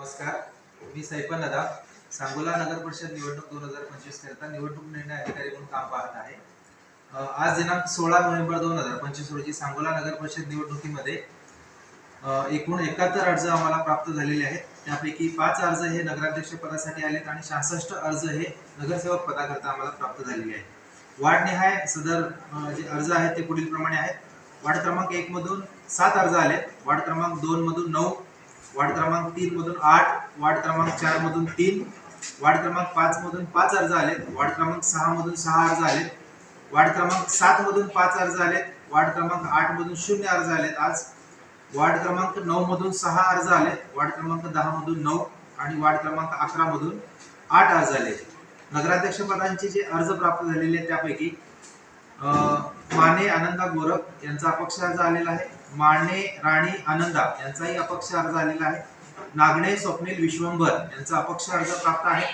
नमस्कार. मी सैफन नदा सांगोला नगर परिषद निवडणूक दोन हजार पंचवीस करता निवडणूक निर्णय अधिकारी म्हणून काम पाहत आहे. आज दिनांक सोळा नोव्हेंबर दोन हजार पंचवीस रोजी सांगोला नगर परिषद निवडणुकीमध्ये एकूण एकाहत्तर अर्ज आम्हाला प्राप्त झालेले आहेत. त्यापैकी पाच अर्ज हे नगराध्यक्ष पदासाठी आलेत आणि सहासष्ट अर्ज हे नगरसेवक पदाकरता आम्हाला प्राप्त झालेले आहेत. वार्डनिहाय सदर जे अर्ज आहेत ते पुढील प्रमाणे आहेत. वार्ड क्रमांक एक मधून सात अर्ज आलेत. वार्ड क्रमांक दोन मधून नऊ वार्ड क्रमांक तीन मधून आठ वार्ड क्रमांक चार मधून तीन वार्ड क्रमांक पाच मधून पाच अर्ज आलेत वार्ड क्रमांक सहा मधून सहा अर्ज आलेत वार्ड क्रमांक सात मधून पाच अर्ज आलेत वार्ड क्रमांक आठ मधून शून्य अर्ज आलेत आज वार्ड क्रमांक नऊ मधून सहा अर्ज आलेत वार्ड क्रमांक दहा मधून नऊ आणि वार्ड क्रमांक अकरा मधून आठ अर्ज आले नगराध्यक्ष पदांचे जे अर्ज प्राप्त झालेले आहेत त्यापैकी माने आनंदा गोरख यांचा अपक्ष अर्ज आलेला आहे. माने राणी आनंदा यांचाही अपक्ष अर्ज आलेला आहे. नागणे स्वप्नील विश्वंभर यांचा अपक्ष अर्ज प्राप्त आहे.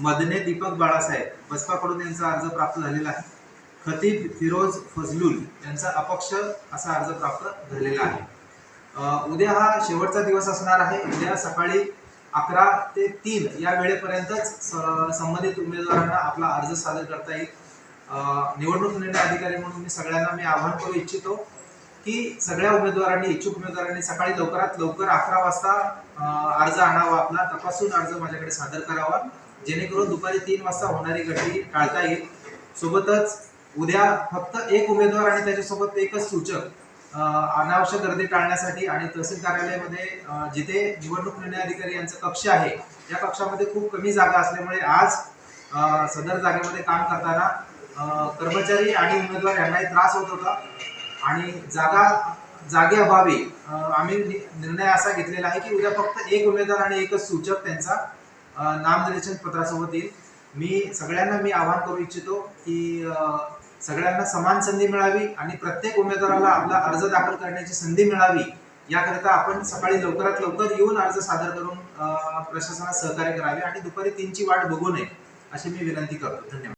मदने दीपक बाळासाहेब बसपाकडून यांचा अर्ज प्राप्त झालेला आहे. खतीब फिरोज फजलुल यांचा अपक्ष असा अर्ज प्राप्त झालेला आहे. उद्या हा शेवटचा दिवस असणार आहे. उद्या सकाळी अकरा ते तीन या वेळेपर्यंतच संबंधित उमेदवारांना आपला अर्ज सादर करता येईल. निवडणूक निर्णय अधिकारी म्हणून मी सगळ्यांना मी आवाहन करू इच्छितो. की सगळ्या उमेदवारांनी इच्छुक उमेदवारांनी सकाळी लवकरात लवकर अकरा वाजता अर्ज आणावा आपला तपासून अर्ज माझ्याकडे सादर करावा. जेणेकरून दुपारी तीन वाजता होणारी गर्दी टाळता येईल. सोबतच उद्या फक्त एक उमेदवार आणि त्याच्यासोबत एकच सूचक अनावश्यक गर्दी टाळण्यासाठी आणि तहसील कार्यालयामध्ये जिथे निवडणूक निर्णय अधिकारी यांचं कक्ष आहे या कक्षामध्ये खूप कमी जागा असल्यामुळे आज सदर जागेमध्ये काम करताना कर्मचारी आणि उमेदवार यांनाही त्रास होत होता. आणि जागा जागेअभावी आम्ही निर्णय असा घेतलेला आहे की उद्या फक्त एक उमेदवार आणि एकच सूचक त्यांचा नामनिर्देशन पत्रासोबत येईल. मी सगळ्यांना मी आवाहन करू इच्छितो की सगळ्यांना समान संधी मिळावी आणि प्रत्येक उमेदवाराला आपला अर्ज दाखल करण्याची संधी मिळावी याकरिता आपण सकाळी लवकरात लवकर येऊन अर्ज सादर करून प्रशासनात सहकार्य करावे आणि दुपारी तीनची वाट बघू नये अशी मी विनंती करतो. धन्यवाद.